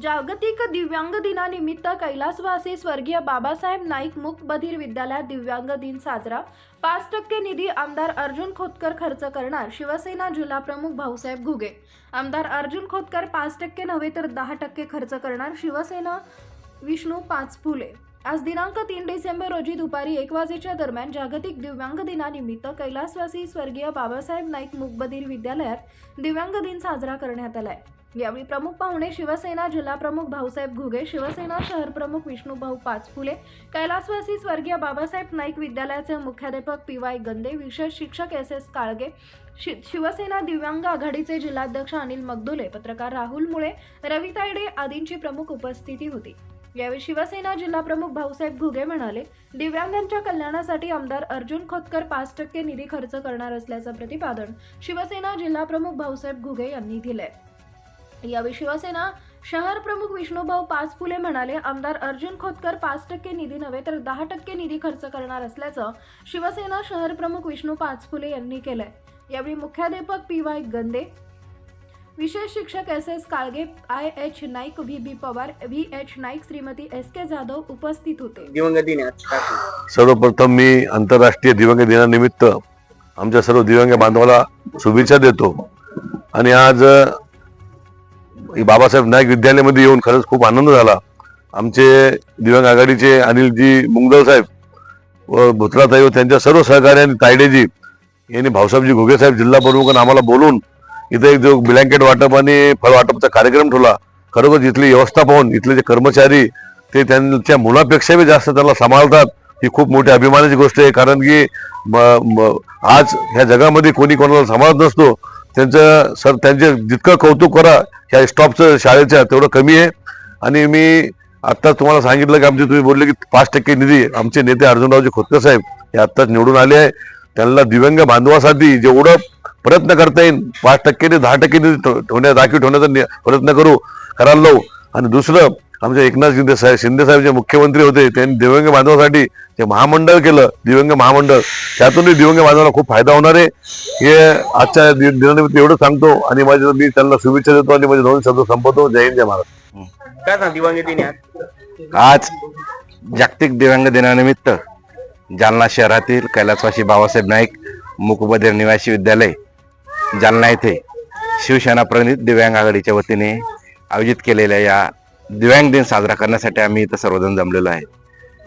जागतिक दिव्यांग दिनानिमित्त कैलासवासी स्वर्गीय बाबासाहेब नाईक मूक बधीर विद्यालयात दिव्यांग दिन साजरा. पाच टक्के निधी आमदार अर्जुन खोतकर खर्च करणार शिवसेना जिल्हा प्रमुख भाऊसाहेब घुगे. आमदार अर्जुन खोतकर पाच टक्के नव्हे तर दहा टक्के खर्च करणार शिवसेना विष्णू पाच फुले आज दिनांक तीन डिसेंबर रोजी दुपारी एक वाजेच्या दरम्यान जागतिक दिव्यांग दिनानिमित्त कैलासवासी स्वर्गीय बाबासाहेब नाईक मुकबधीर विद्यालयात दिव्यांग दिन साजरा करण्यात आलाय. यावेळी प्रमुख पाहुणे शिवसेना जिल्हाप्रमुख भाऊसाहेब घुगे शिवसेना शहर प्रमुख विष्णूभाऊ पाचफुले कैलासवासी स्वर्गीय बाबासाहेब नाईक विद्यालयाचे मुख्याध्यापक पी वाय गंदे विशेष शिक्षक एस एस काळगे शि शिवसेना दिव्यांग आघाडीचे जिल्हाध्यक्ष अनिल मगदुले पत्रकार राहुल मुळे रवी तायडे आदींची प्रमुख उपस्थिती होती. यावेळी शिवसेना जिल्हा प्रमुख भाऊसाहेब घुगे म्हणाले दिव्यांगांच्या कल्याणासाठी आमदार अर्जुन खोतकर पाच टक्के निधी खर्च करणार असल्याचं प्रतिपादन शिवसेना जिल्हा प्रमुख भाऊसाहेब घुगे यांनी दिलंय. यावेळी शिवसेना शहर प्रमुख विष्णूभाऊ पाच फुले म्हणाले आमदार अर्जुन खोतकर पाच टक्के निधी नव्हे तर दहा टक्के निधी खर्च करणार असल्याचं शिवसेना शहर प्रमुख विष्णू पाच फुले यांनी केलंय. यावेळी मुख्याध्यापक पी वाय गंदे विशेष शिक्षक S S Kalge I H Naik V B Pawar V H Naik Shrimati S K Jadhav उपस्थित होते. दिवंगत? सर्वप्रथम मी आंतरराष्ट्रीय दिव्यांग दिनानिमित्त आमच्या सर्व दिव्यांग बांधवाला शुभेच्छा देतो. आणि आज बाबासाहेब नाईक विद्यालयामध्ये येऊन खरंच खूप आनंद झाला. आमचे दिव्यांग आघाडीचे अनिलजी मुंगदळ साहेब व भुतराताई व त्यांच्या सर्व सहकार्याने तायडेजी यांनी भाऊसाहेबजी घोगेसाहेब जिल्हा प्रमुखांना आम्हाला बोलून इथे एक जो ब्लँकेट वाटप आणि फळ वाटपचा कार्यक्रम ठेवला. खरोखर इथली व्यवस्था पाहून इथले जे कर्मचारी ते त्यांच्या मुलापेक्षा बी जास्त त्यांना सांभाळतात ही खूप मोठी अभिमानाची गोष्ट आहे. कारण की म- आज ह्या जगामध्ये कोणी कोणाला सांभाळत नसतो त्यांचं सर त्यांचे जितकं कौतुक करा ह्या स्टॉपचं शाळेच्या तेवढं कमी आहे. आणि मी आत्ताच तुम्हाला सांगितलं की आमचे तुम्ही बोलले की पाच टक्के निधी आमचे नेते अर्जुनरावजी खोतकर साहेब हे आत्ताच निवडून आले आहे. त्यांना दिव्यांग बांधवासाठी जेवढं प्रयत्न करता येईल पाच टक्केने दहा टक्के निधी ठेवण्या राखीव ठेवण्याचा प्रयत्न करू करायला लावू. आणि दुसरं आमचे एकनाथ शिंदे साहेब शिंदे साहेब जे मुख्यमंत्री होते त्यांनी दिव्यांग बांधवासाठी जे महामंडळ केलं दिव्यांग महामंडळ. त्यातूनही दिव्यांग बांधवाला खूप फायदा होणार आहे. हे आजच्या दिनानिमित्त एवढं सांगतो आणि माझ्या मी त्यांना शुभेच्छा देतो आणि माझे दोन शब्द संपवतो. जय हिंद जय महाराज काय सांग दिवंगत दिन आहे आज? आज जागतिक दिव्यांग दिनानिमित्त जालना शहरातील कैलासवासी बाबासाहेब नाईक मुकबधीर निवासी विद्यालय जालना येथे शिवसेना प्रणित दिव्यांग आघाडीच्या वतीने आयोजित केलेल्या या दिव्यांग दिन साजरा करण्यासाठी आम्ही इथं सर्वजण जमलेलो आहे.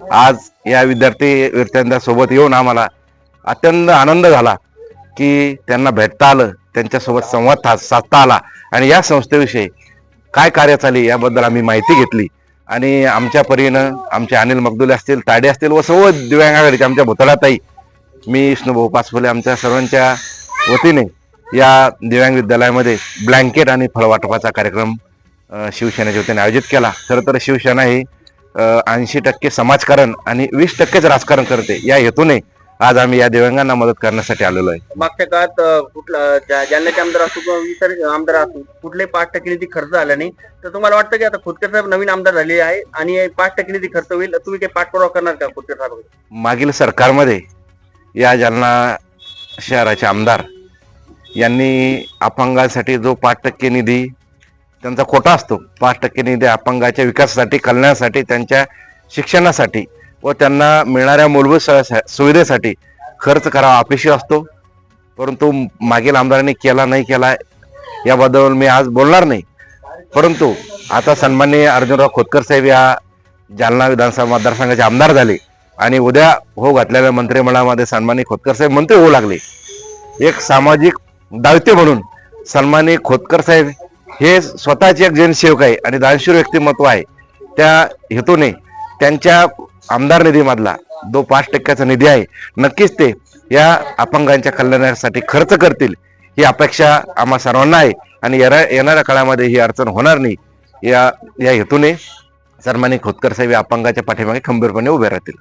आज या विद्यार्थी विद्यार्थ्यांसोबत येऊन आम्हाला अत्यंत आनंद झाला की त्यांना भेटता आलं त्यांच्यासोबत संवाद साधता आला आणि या संस्थेविषयी काय कार्य चालली याबद्दल आम्ही माहिती घेतली. आणि आमच्या परीनं आमचे अनिल मगदुले असतील ताडे असतील व सर्व दिव्यांग आमच्या भुतळाताई मी विष्णुभाऊ पाचफुले आमच्या सर्वांच्या वतीने या दिव्यांग विद्यालयामध्ये ब्लँकेट आणि फळवाटपाचा कार्यक्रम शिवसेनेच्या वतीने आयोजित केला. खरं तर शिवसेना ही ऐंशी टक्के समाजकारण आणि वीस टक्केच राजकारण करते. या हेतूने आज आम्ही या दिव्यांगांना मदत करण्यासाठी आलेलो आहे. मागच्या काळात कुठला जालन्याचे आमदार असो किंवा इतर आमदार असो कुठले पाच टक्के निधी खर्च झाला नाही. तर तुम्हाला वाटतं की आता खोतकर साहेब नवीन आमदार झाले आहे आणि पाच टक्के निधी खर्च होईल तुम्ही काही पाठपुरावा करणार का खोतकर साहेब मागील सरकारमध्ये या जालना शहराचे आमदार यांनी अपंगासाठी जो पाच टक्के निधी त्यांचा खोटा असतो. पाच टक्के निधी अपंगाच्या विकासासाठी कल्याणासाठी त्यांच्या शिक्षणासाठी व त्यांना मिळणाऱ्या मूलभूत सुविधेसाठी खर्च करावा अपेक्षित असतो. परंतु मागील आमदारांनी केला नाही केला याबद्दल मी आज बोलणार नाही. परंतु आता सन्माननीय अर्जुनराव खोतकर साहेब या जालना विधानसभा मतदारसंघाचे आमदार झाले आणि उद्या हो घातलेल्या मंत्रिमंडळामध्ये सन्मानी खोतकर साहेब मंत्री होऊ लागले. एक सामाजिक दायित्व म्हणून सन्माननीय खोतकर साहेब हे स्वतःचे एक जनसेवक आहे आणि दानशूर व्यक्तिमत्व आहे. त्या हेतूने त्यांच्या आमदार निधीमधला जो पाच टक्क्याचा निधी आहे नक्कीच ते या अपंगांच्या कल्याणासाठी खर्च करतील ही अपेक्षा आम्हा सर्वांना आहे. आणि येणाऱ्या काळामध्ये ही अडचण होणार नाही. या या हेतूने सन्मानी खोतकर साहेब या अपंगाच्या पाठीमागे खंबीरपणे उभे राहतील.